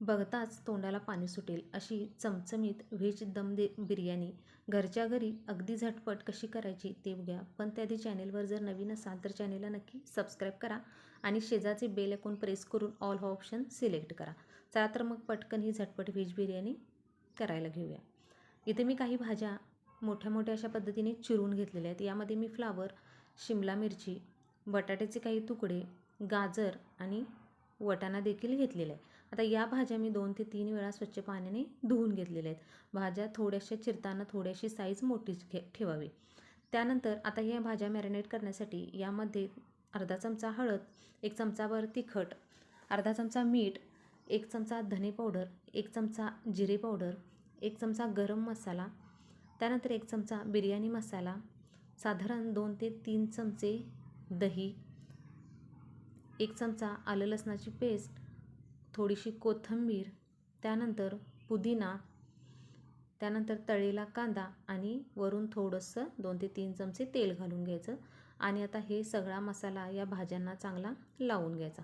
बघताच तोंडाला पाणी सुटेल अशी चमचमीत व्हेज दम दे बिर्याणी. घरच्या घरी अगदी झटपट कशी करायची ते बघूया. पण त्याआधी चॅनेलवर जर नवीन असाल तर चॅनेलला नक्की सबस्क्राईब करा आणि शेजारचे बेल आयकॉन प्रेस करून ऑल हा ऑप्शन सिलेक्ट करा. चला तर मग पटकन ही झटपट व्हेज बिर्याणी करायला घेऊया. इथे मी काही भाज्या मोठ्या मोठ्या अशा पद्धतीने चिरून घेतलेल्या आहेत. यामध्ये मी फ्लावर शिमला मिरची बटाट्याचे काही तुकडे गाजर आणि वटाणा देखील घेतलेला आहे आता या भाज्या मी दोन ते तीन वेळा स्वच्छ पाण्याने धुवून घेतलेल्या आहेत. भाज्या थोड्याशा चिरताना थोड्याशी साईज मोठीच घे ठेवावी. त्यानंतर आता या भाज्या मॅरिनेट करण्यासाठी यामध्ये अर्धा चमचा हळद एक चमचाभर तिखट अर्धा चमचा मीठ एक चमचा धने पावडर एक चमचा जिरे पावडर एक चमचा गरम मसाला त्यानंतर एक चमचा बिर्याणी मसाला साधारण दोन ते तीन चमचे दही एक चमचा आलं लसणाची पेस्ट थोडीशी कोथिंबीर त्यानंतर पुदिना त्यानंतर तळलेला कांदा आणि वरून थोडंसं दोन ते तीन चमचे तेल घालून घ्यायचं आणि आता हे सगळा मसाला या भाज्यांना चांगला लावून घ्यायचा.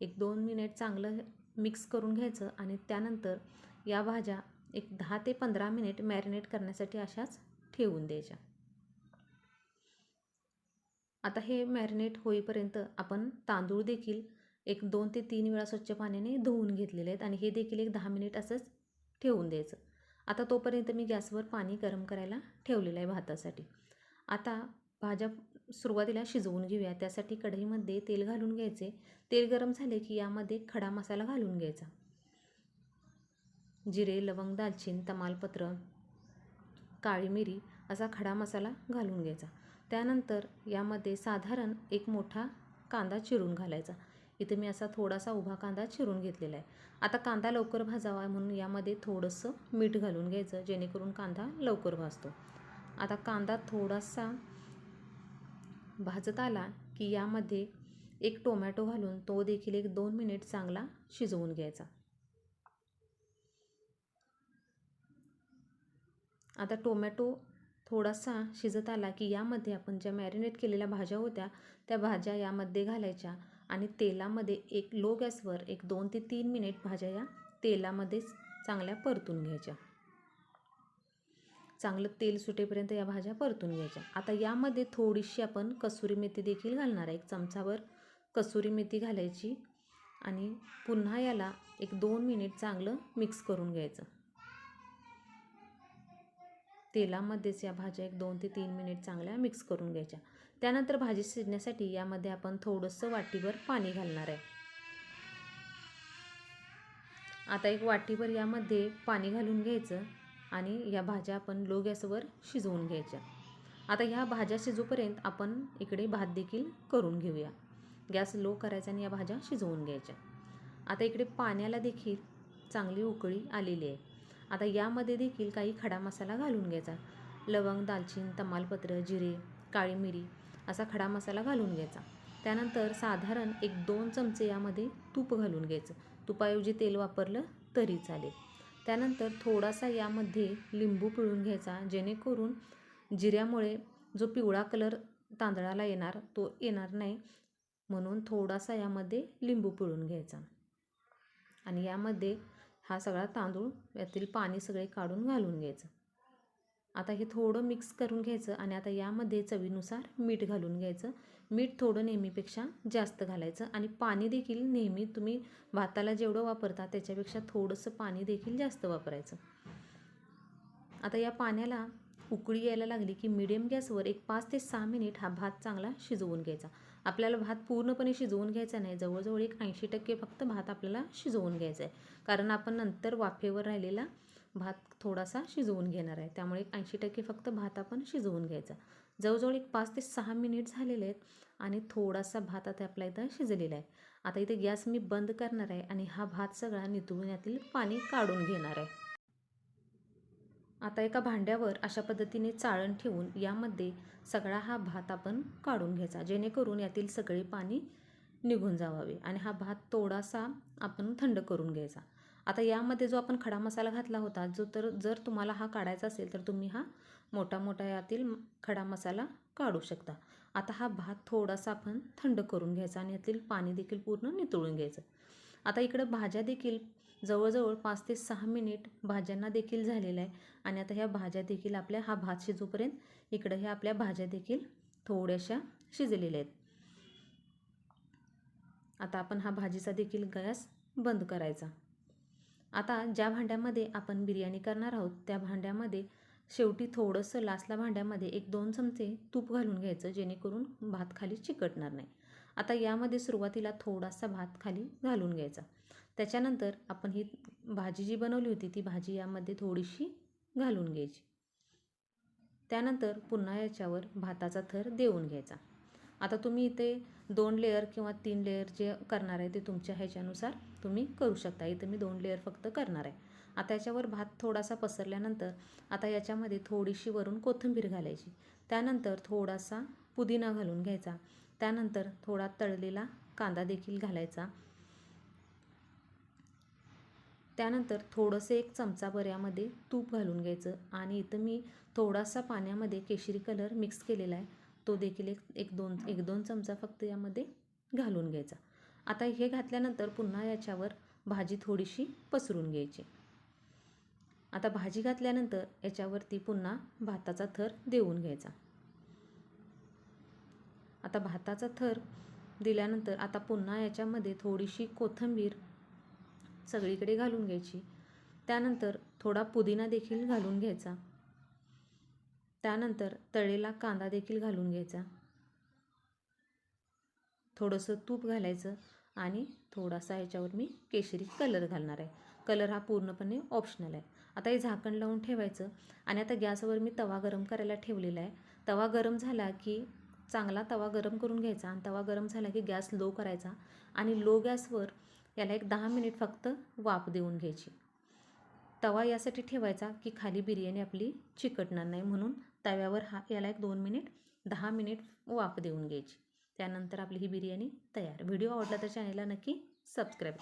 एक दोन मिनिट चांगलं मिक्स करून घ्यायचं आणि त्यानंतर या भाज्या एक दहा ते पंधरा मिनिट मॅरिनेट करण्यासाठी अशाच ठेवून द्यायच्या. आता हे मॅरिनेट होईपर्यंत आपण तांदूळ देखील एक दोन ते तीन वेळा स्वच्छ पाण्याने धुवून घेतलेले आहेत आणि हे देखील एक दहा मिनिट असंच ठेवून द्यायचं. आता तोपर्यंत मी गॅसवर पाणी गरम करायला ठेवलेलं आहे भातासाठी. आता भाज्या सुरुवातीला शिजवून घेऊया. त्यासाठी कढईमध्ये तेल घालून घ्यायचे. तेल गरम झाले की यामध्ये खडा मसाला घालून घ्यायचा. जिरे लवंग दालचिन तमालपत्र काळी मिरी असा खडा मसाला घालून घ्यायचा. त्यानंतर यामध्ये साधारण एक मोठा कांदा चिरून घालायचा. इथे मी असा थोडासा उभा कांदा चिरून घेतलेला आहे. आता कांदा लवकर भाजावा म्हणून यामध्ये थोडंसं मीठ घालून घ्यायचं जेणेकरून कांदा लवकर भाजतो. आता कांदा थोडासा भाजत आला की यामध्ये एक टोमॅटो घालून तो देखील एक दोन मिनिट चांगला शिजवून घ्यायचा. आता टोमॅटो थोडासा शिजत आला की यामध्ये आपण ज्या मॅरिनेट केलेल्या भाज्या होत्या त्या भाज्या यामध्ये घालायच्या. आणि तेलामध्ये एक लो गॅसवर एक दोन ते तीन मिनिट भाज्या या तेलामध्येच चांगल्या परतून घ्यायच्या. चांगलं तेल सुटेपर्यंत या भाज्या परतून घ्यायच्या. आता यामध्ये थोडीशी आपण कसुरी मेथी देखील घालणार आहे. एक चमचावर कसुरी मेथी घालायची आणि पुन्हा याला एक दोन मिनिट चांगलं मिक्स करून घ्यायचं. तेलामध्येच या भाज्या एक दोन ते तीन मिनिट चांगल्या मिक्स करून घ्यायच्या. त्यानंतर भाजी शिजण्यासाठी यामध्ये आपण थोडंसं वाटीभर पाणी घालणार आहे. आता एक वाटीभर यामध्ये पाणी घालून घ्यायचं आणि या भाज्या आपण लो गॅसवर शिजवून घ्यायच्या. आता ह्या भाज्या शिजूपर्यंत आपण इकडे भात देखील करून घेऊया. गॅस लो करायचा आणि या भाज्या शिजवून घ्यायच्या. आता इकडे पाण्याला देखील चांगली उकळी आलेली आहे. आता यामध्ये देखील काही खडा मसाला घालून घ्यायचा. लवंग दालचीन तमालपत्र जिरे काळी मिरी असा खडा मसाला घालून घ्यायचा. त्यानंतर साधारण एक दोन चमचे यामध्ये तूप घालून घ्यायचं. तुपाऐवजी तेल वापरलं तरी चालेल. त्यानंतर थोडासा यामध्ये लिंबू पिळून घ्यायचा जेणेकरून जिऱ्यामुळे जो पिवळा कलर तांदळाला येणार तो येणार नाही म्हणून थोडासा यामध्ये लिंबू पिळून घ्यायचा. आणि यामध्ये हा सगळा तांदूळ यातील पाणी सगळे काढून घालून घ्यायचं. आता हे थोडं मिक्स करून घ्यायचं आणि आता यामध्ये चवीनुसार मीठ घालून घ्यायचं. मीठ थोडं नेहमीपेक्षा जास्त घालायचं आणि पाणी देखील नेहमी तुम्ही भाताला जेवढं वापरता त्याच्यापेक्षा थोडंसं पाणी देखील जास्त वापरायचं. आता या पाण्याला उकळी यायला लागली की मिडियम गॅसवर एक पाच ते सहा मिनिट हा भात चांगला शिजवून घ्यायचा. आपल्याला भात पूर्णपणे शिजवून घ्यायचा नाही. जवळजवळ एक ऐंशी टक्के फक्त भात आपल्याला शिजवून घ्यायचा आहे. कारण आपण नंतर वाफेवर राहिलेला भात थोडासा शिजवून घेणार आहे. त्यामुळे एक ऐंशी टक्के फक्त भात आपण शिजवून घ्यायचा. जवळजवळ एक पाच ते सहा मिनिट झालेले आहेत आणि थोडासा भात आता आपल्या इथं शिजलेला आहे. आता इथे गॅस मी बंद करणार आहे आणि हा भात सगळा नितळून यातील पाणी काढून घेणार आहे. आता एका भांड्यावर अशा पद्धतीने चाळण ठेवून यामध्ये सगळा हा भात आपण काढून घ्यायचा. जेणेकरून यातील सगळे पाणी निघून जावावे आणि हा भात थोडासा आपण थंड करून घ्यायचा. आता यामध्ये जो आपण खडा मसाला घातला होता जो तर जर तुम्हाला हा काढायचा असेल तर तुम्ही हा मोठा मोठा यातील खडा मसाला काढू शकता. आता हा भात थोडासा आपण थंड करून घ्यायचा आणि यातील पाणी देखील पूर्ण नितळून घ्यायचं. आता इकडं भाज्या देखील जवळजवळ पाच ते सहा मिनिट भाज्यांना देखील झालेलं आहे आणि आता ह्या भाज्या देखील आपल्या हा भात शिजूपर्यंत इकडं ह्या आपल्या भाज्या देखील थोड्याशा शिजलेल्या आहेत. आता आपण हा भाजीचा देखील गॅस बंद करायचा. आता ज्या भांड्यामध्ये आपण बिर्याणी करणार आहोत त्या भांड्यामध्ये शेवटी थोडंसं लास्टला भांड्यामध्ये एक दोन चमचे तूप घालून घ्यायचं जेणेकरून भात खाली चिकटणार नाही. आता यामध्ये सुरुवातीला थोडासा भात खाली घालून घ्यायचा. त्याच्यानंतर आपण ही भाजी जी बनवली होती ती भाजी यामध्ये थोडीशी घालून घ्यायची. त्यानंतर पुन्हा याच्यावर भाताचा थर देऊन घ्यायचा. आता तुम्ही इथे दोन लेअर किंवा तीन लेअर जे करणार आहे ते तुमच्या ह्याच्यानुसार तुम्ही करू शकता. इथं मी दोन लेअर फक्त करणार आहे. आता याच्यावर भात थोडासा पसरल्यानंतर आता याच्यामध्ये थोडीशी वरून कोथिंबीर घालायची. त्यानंतर थोडासा पुदिना घालून घ्यायचा. त्यानंतर थोडा तळलेला कांदा देखील घालायचा. त्यानंतर थोडंसं एक चमचाभर यामध्ये तूप घालून घ्यायचं. आणि इथं मी थोडासा पाण्यामध्ये केशरी कलर मिक्स केलेला आहे. तो देखील एक एक दोन एक दोन चमचा फक्त यामध्ये घालून घ्यायचा. आता हे घातल्यानंतर पुन्हा याच्यावर भाजी थोडीशी पसरून घ्यायची. आता भाजी घातल्यानंतर याच्यावरती पुन्हा भाताचा थर देऊन घ्यायचा. आता भाताचा थर दिल्यानंतर आता पुन्हा याच्यामध्ये थोडीशी कोथिंबीर सगळीकडे घालून घ्यायची. त्यानंतर थोडा पुदिना देखील घालून घ्यायचा. त्यानंतर तळेला कांदा देखील घालून घ्यायचा. थोडंसं तूप घालायचं आणि थोडासा याच्यावर मी केशरी कलर घालणार आहे. कलर हा पूर्णपणे ऑप्शनल आहे. आता हे झाकण लावून ठेवायचं आणि आता गॅसवर मी तवा गरम करायला ठेवलेला आहे. तवा गरम झाला की चांगला तवा गरम करून घ्यायचा आणि तवा गरम झाला की गॅस लो करायचा आणि लो गॅसवर याला एक दहा मिनिट फक्त वाफ देऊन घ्यायची. तवा यासाठी ठेवायचा की खाली बिर्याणी आपली चिकटणार नाही. म्हणून तव्यावर हा याला एक दोन मिनिट दहा मिनिट वाफ देऊन घ्यायची. त्यानंतर आपली ही बिर्याणी तयार. व्हिडिओ आवडला तर चॅनलला नक्की सबस्क्राईब